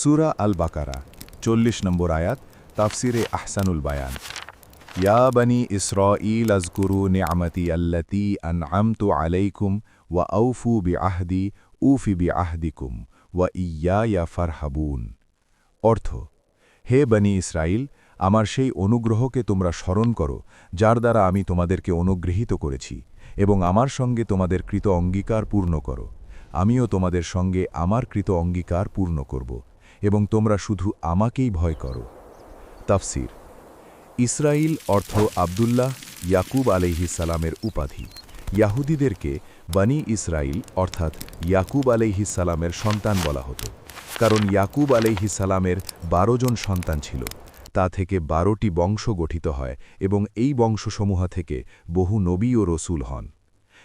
সুরা আল বাকারা চল্লিশ নম্বর আয়াত, তাফসিরে আহসানুল বায়ান। ইয়া বনি ইসরাঈল আজকুরু নিয়ামতি আল্লাতি আনআমতু আলাইকুম ওয়া আউফু বি আহদি উফি বি আহদিকুম ওয়া ইয়া ফারহাবুন। অর্থ, হে বনি ইসরাইল আমার সেই অনুগ্রহকে তোমরা স্মরণ করো, যার দ্বারা আমি তোমাদেরকে অনুগৃহীত করেছি এবং আমার সঙ্গে তোমাদের কৃত অঙ্গীকার পূর্ণ করো। আমিও তোমাদের সঙ্গে আমার কৃত অঙ্গীকার পূর্ণ করব। এবং তোমরা শুধু আমাকেই ভয় করো। তাফসির। ইসরাইল অর্থ আবদুল্লাহ ইয়াকুব আলাইহিসালামের উপাধি। ইয়াহুদিদেরকে বানি ইসরাইল অর্থাৎ ইয়াকুব আলাইহিসালামের সন্তান বলা হতো। কারণ ইয়াকুব আলাইহিসালামের বারো জন সন্তান ছিল। তা থেকে বারোটি বংশ গঠিত হয় এবং এই বংশসমূহ থেকে বহু নবী ও রসুল হন।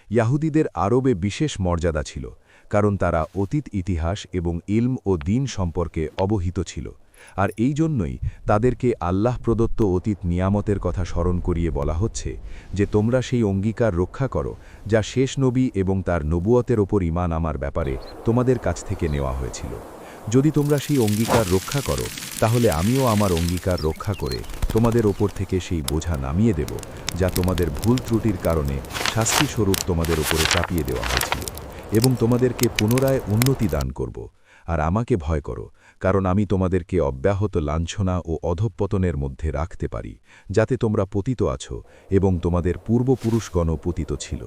ইয়াহুদিদের আরবে বিশেষ মর্যাদা ছিল। কারণ তারা অতীত ইতিহাস এবং ইলম ও দিন সম্পর্কে অবহিত ছিল। আর এই জন্যই তাদেরকে আল্লাহ প্রদত্ত অতীত নিয়ামতের কথা স্মরণ করিয়ে বলা হচ্ছে যে, তোমরা সেই অঙ্গীকার রক্ষা করো, যা শেষ নবী এবং তার নবুয়তের ওপর ইমান আমার ব্যাপারে তোমাদের কাছ থেকে নেওয়া হয়েছিল। যদি তোমরা সেই অঙ্গীকার রক্ষা করো, তাহলে আমিও আমার অঙ্গীকার রক্ষা করে তোমাদের ওপর থেকে সেই বোঝা নামিয়ে দেব, যা তোমাদের ভুল ত্রুটির কারণে শাস্তিস্বরূপ তোমাদের ওপরে চাপিয়ে দেওয়া হয়েছিল। এবং তোমাদেরকে পুনরায় উন্নতি দান করব। আর আমাকে ভয় করো, কারণ আমি তোমাদেরকে অব্যাহত লাঞ্ছনা ও অধঃপতনের মধ্যে রাখতে পারি, যাতে তোমরা পতিত আছো এবং তোমাদের পূর্বপুরুষগণ পতিত ছিল।